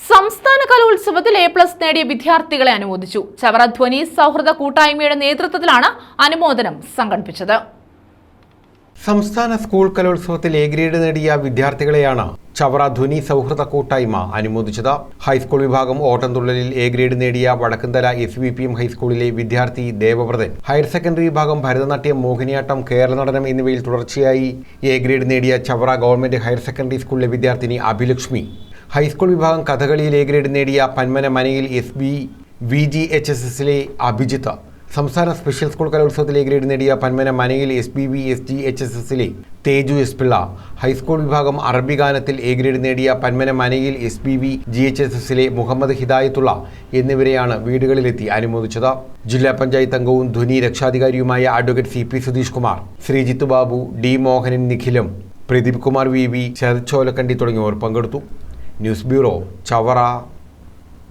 സംസ്ഥാന കലോത്സവത്തിൽ A plus നേടിയ വിദ്യാർത്ഥികളെ അനുമോദിച്ചു. ചവറധ്വനി സൗഹൃദ കൂട്ടായ്മയുടെ നേതൃത്വത്തിലാണ് അനുമോദനം സംഘടിപ്പിച്ചത്. സംസ്ഥാന സ്കൂൾ കലോത്സവത്തിൽ എ ഗ്രേഡ് നേടിയ വിദ്യാർത്ഥികളെയാണ് ചവറ ധ്വനി സൗഹൃദ കൂട്ടായ്മ അനുമോദിച്ചത്. ഹൈസ്കൂൾ വിഭാഗം ഓട്ടംതുള്ളലിൽ എ ഗ്രേഡ് നേടിയ Vadakkumthala S V P M ഹൈസ്കൂളിലെ വിദ്യാർത്ഥി ദേവവ്രതൻ ഹയർ സെക്കൻഡറി വിഭാഗം ഭരതനാട്യം മോഹിനിയാട്ടം കേരള നടനം എന്നിവയിൽ തുടർച്ചയായി എ ഗ്രേഡ് നേടിയ ചവറ ഗവൺമെന്റ് ഹയർ സെക്കൻഡറി സ്കൂളിലെ വിദ്യാർത്ഥിനി അഭിലക്ഷ്മി ഹൈസ്കൂൾ വിഭാഗം കഥകളിയിൽ എ ഗ്രേഡ് നേടിയ Panmana മനയിൽ S B V G H S എസിലെ അഭിജിത്ത്. സംസ്ഥാന സ്പെഷ്യൽ സ്കൂൾ കലോത്സവത്തിൽ എ ഗ്രേഡ് നേടിയ Panmana മനയിൽ S B V S G H S എസിലെ തേജു എസ് പിള്ള. ഹൈസ്കൂൾ വിഭാഗം അറബി ഗാനത്തിൽ എ ഗ്രേഡ് നേടിയ Panmana മനയിൽ S B V G H S എസിലെ മുഹമ്മദ് ഹിദായത്തുള്ള എന്നിവരെയാണ് വീടുകളിലെത്തി അനുമോദിച്ചത്. ജില്ലാ പഞ്ചായത്ത് അംഗവും ധ്വനി രക്ഷാധികാരിയുമായ advocate C P Sudheesh Kumar Sreejith Babu D Mohanan നിഖിലും Pradeep Kumar V V Sarath Cholakkandi തുടങ്ങിയവർ പങ്കെടുത്തു. News bureau Chavara.